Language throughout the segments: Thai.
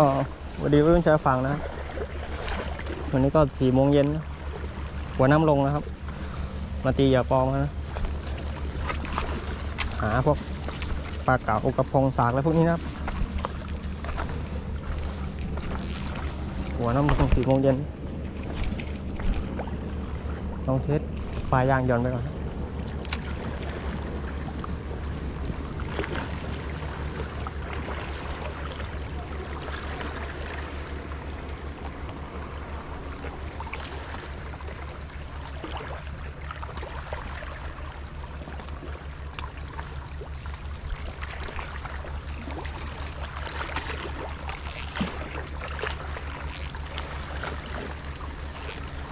ก็สวัสดีเพื่อนชาวฝั่งนะวันนี้ก็สี่โมงเย็นหัวน้ำลงนะครับ มาตีเหยื่อปอมนะ หาพวกปลาเก๋ากระพงสากอะไรพวกนี้นะครับ หัวน้ำลงสี่โมงเย็นลองเทสปลายางย่อนไปก่อน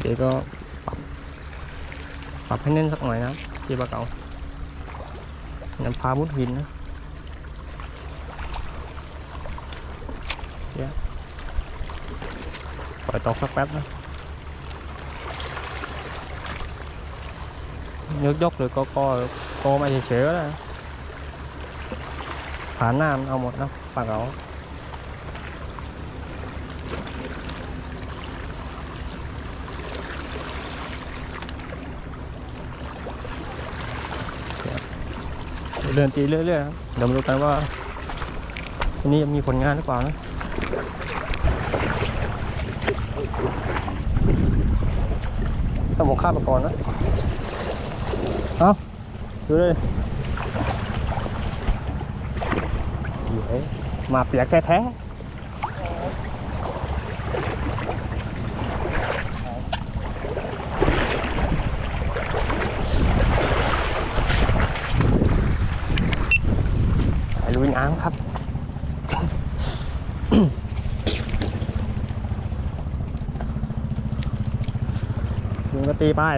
นะเดี๋ยวก็ปรับปรับให้เน้นสักหน่อยนะที่ปลาเก๋าน้ำพามุดหินนะเดี๋ยวปล่อยตกสักแป๊บนะยกยกหรือก็ก็โตมาเฉยๆก็ได้นะผ่านหน้ามันเอาหมดนะปลาเก๋า เดินตีเรื่อยๆครับเดี๋ยวมาดูกันว่าวันนี้มีผลงานหรือเปล่านะต้องบอกข้ามไปก่อนนะ เอาดูเลยมาเปียกแท้ๆไปลุย น้ำครับ ลุงก็ตีป้าย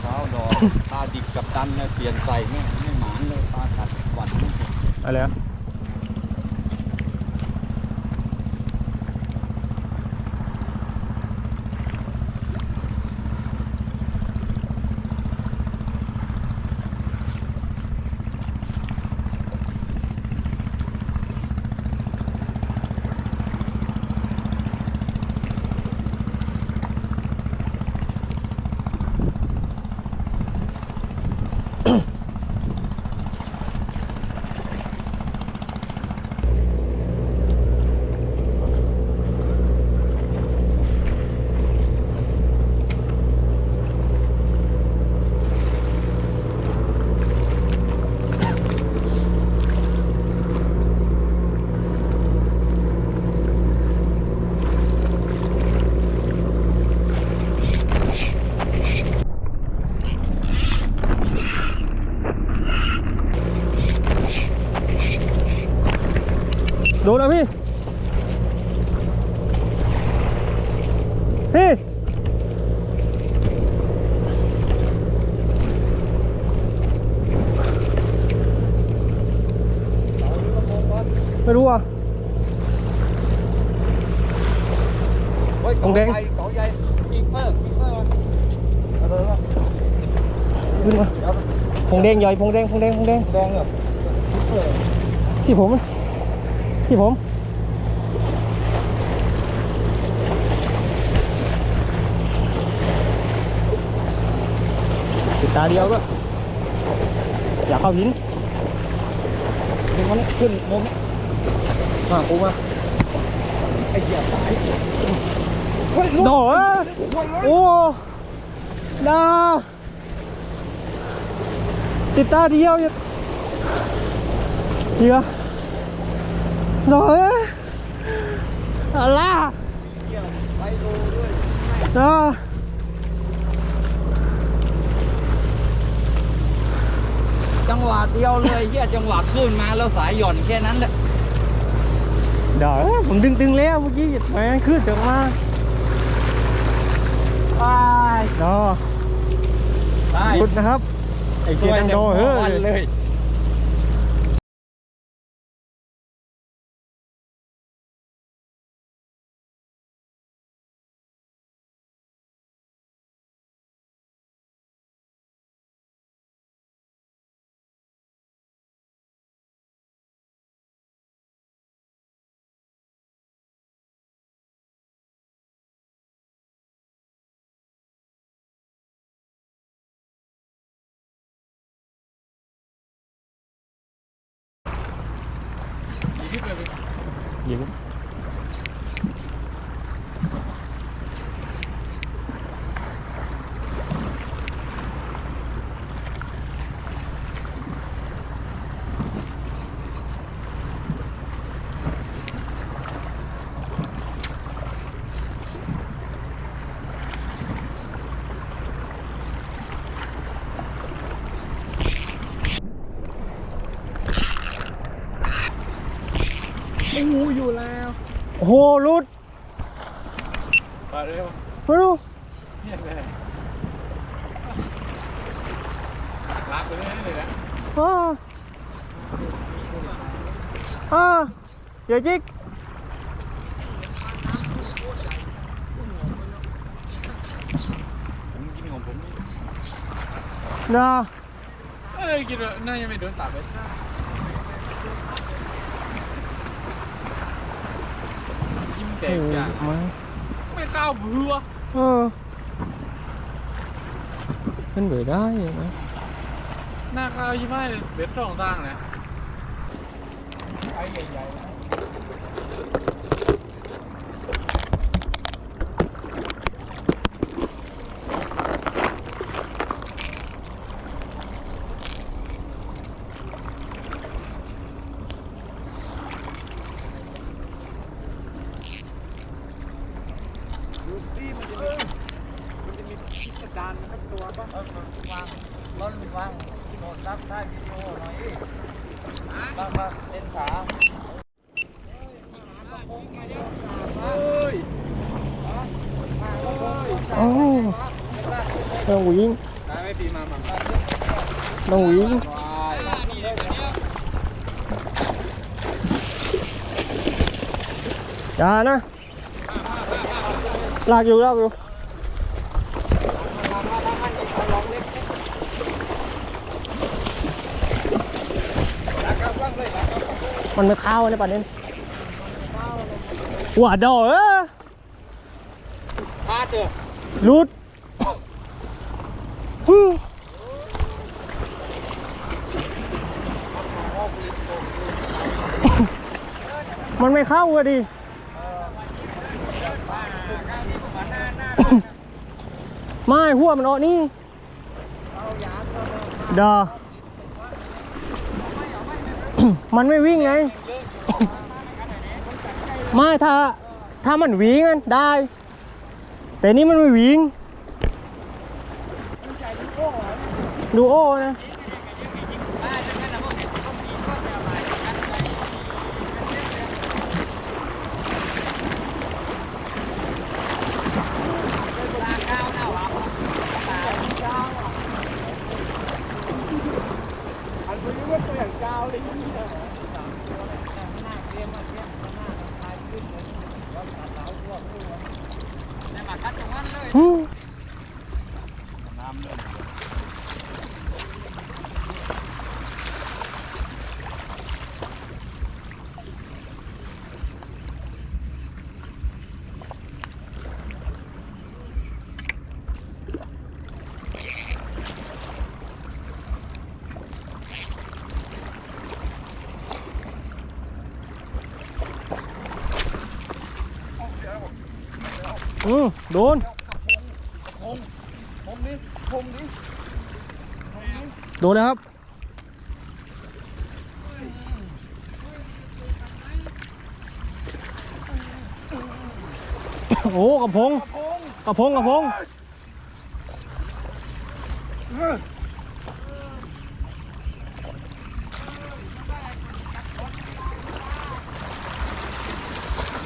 เท้าดอกตาดิกกับตันเนี่ยเปลี่ยนใส่ไม่ไม่หมานเลยปลากัดหวันอะไรอะดูแล้วพี่ พี่ไม่รู้อะเฮ้ยตรงแดงเก่าใหญ่เก่าใหญ่อีกเพิ่มอีกเพิ่มเอาเลยว่าขึ้นมาเดี๋ยวพงแดงใหญ่พงแดงพงแดงพงแดงแดงเหรออีกเพิ่มที่ผม ที่ผม ติดตาเดียวก็อยากเข้าหินดึงมันขึ้นมุมนี้มาปูมาไอ้เหี้ยตายเฮ้ยลุกโดดโอ้ดาติดตาเดียวอย่าเดียวโดดอะไรเหี้ยไปดูด้วยนะ จังหวะเดียวเลยเหี้ยจังหวะขึ้นมาแล้วสายหย่อนแค่นั้นแหละเดี๋ยวผมดึงดึงๆแล้วเมื่อกี้แหมขึ้นจากมาไปเนาะได้หยุดนะครับ ไอ้เกียร์ดังโดเฮ้วันยเลยเลย ห โอ้โหรุดไปเลยมาดูเนี่ยเลยลากไปเรื่อยๆเลยนะอ่าอ่าเดี๋ยวจิกผมกินของผมนี่นะเอ้ยกินเลยน่าจะไม่โดนตัดเลยยิ้ม แตโอ้กโหอย่างมาไม่เข้าวเบื่อเออเป็นไปได้ไหมหน้าข้าวยี่ห้อเลยเบ็ดสองตั้งนะไอ้ใหญ่ๆ ดูสิมันจะมีมันจะมีพิสดารนะครับตัวปะเออวางร้อนวางโดดรับได้วิดีโอหน่อยบางบางเล่นขาเฮ้ย โอ้ต้องวิ่งได้ไม่ปีมาหมั่งต้องวิ่งอย่านะลากอยู่ลากอยู่มันไม่เข้าในประเด็น หัวดอกเออพาเจอรุดฮึ่มมันไม่เข้าอะดิไม่หัวมันออกนี่ดอมันไม่วิ่งไง ไม่ถ้าถ้ามันวิ่งได้ แต่นี่มันไม่วิ่งดูโอ้นะอันนี้ว่าตัวอย่างกาวเลยนี่อื อืมโดนโดนเลยครับโอ้กระพงกระพงกระพง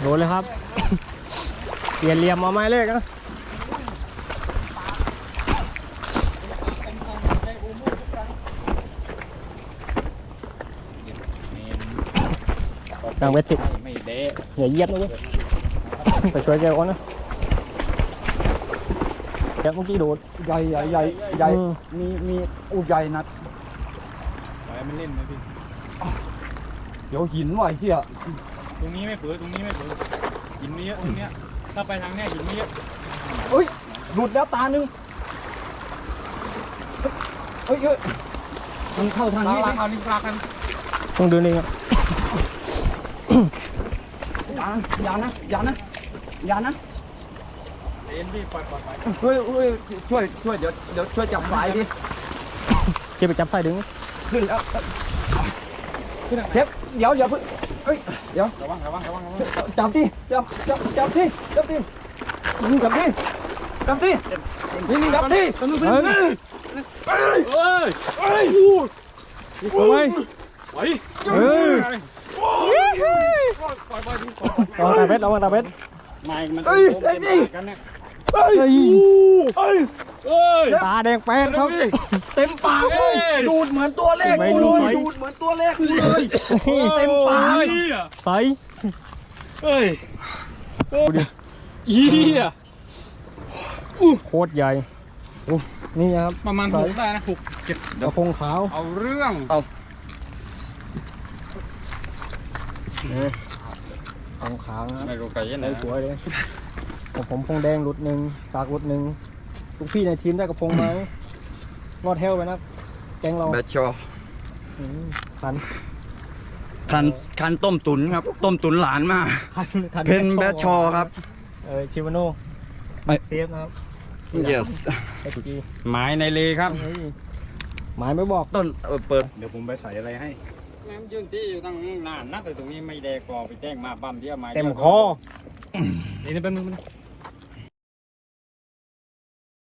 โดนเลยครับ เปลี่ยนเหลี่ยมมาไม้เลขนะดังเวทีไม่เดะอย่าเหยียบนะเว้ยไปช่วยแกก่อนนะแกเมื่อกี้โดด ใหญ่ใหญ่ใหญ่ใหญ่อืม มีมีอู้ใหญ่นัดไว้มันเล่นนะพี่ เดี๋ยวหินว่ะไอ้เหี้ยตรงนี้ไม่เผือตรงนี้ไม่เผือหินมีเยอะตรงเนี้ย ถ้าไปทางเนี้ยหินมีเยอะเอ้ยหลุดแล้วตาหนึ่งเฮ้ยเฮ้ยมันเข้าทางลานี้ลาดิเอาลิงลากันต้องเดินเองอะอย่าอย่านะอย่านะอย่านะเอ็นพี่ปล่อยปล่อยปล่อยเฮ้ยเฮ้ยช่วยช่วยเดี๋ยวเดี๋ยวช่วยจับสายดิเก็บไปจับใส่ดึงขึ้นแล้วเทปเดี๋ยวอย่าเพิ่งเฮ้ยเดี๋ยวระวังระวังระวังระวังจับที่จับจับจับที่จับที่จับที่จับที่นี่นี่จับที่เฮ้ยเฮ้ยเฮ้ยเอาไว้เฮ้ยเฮ้ยปล่อยปล่อยดิปล่อยปล่อยระวังตาเบ็ดระวังตาเบ็ดไม่มันเฮ้ยไอ้นี่กันเนี่ยเฮ้ยเฮ้ย เฮ้ยเฮ้ย ตาแดงแป๊ดครับ เต็มปากเลเฮ้ยยดูดเหมือนตัวเลขไม่กูรู้เลยดูดเหมือนตัวเลขกูเลย เต็มปากเฮ้ยใส่เฮ้ยดูดิเหี้ยโคตรใหญ่โอ้นี่นะครับประมาณหกได้นะหกเจ็ดกระพงขาวเอาเรื่องนี่กระพงขาวนะครับไม่รู้ไก่ยังไง ได้สวยเลยของผมพงแดงหลุดหนึ่งสากหลุดหนึ่ง ลูกพี่ในทีมได้กระพงไหมรอดเทลไปนะแกงเราแบทชออืมคัน คันคันต้มตุ๋นครับ ต้มตุ๋นหลานมาคันคันเพนแบทชอครับ เออชิวาโน่ไม่ เซฟนะครับ yes ไอ้จีหมายในเลครับ เฮ้ยหมายไม่บอก ต้นเออเปิด เดี๋ยวผมไปใส่อะไรให้ น้ำยืนที่อยู่ตั้งนานนักแต่ตรงนี้ไม่แดกกอไปแจ้งมาบัมเดียวมาเต็มคอ นี่นี่เป็นมึง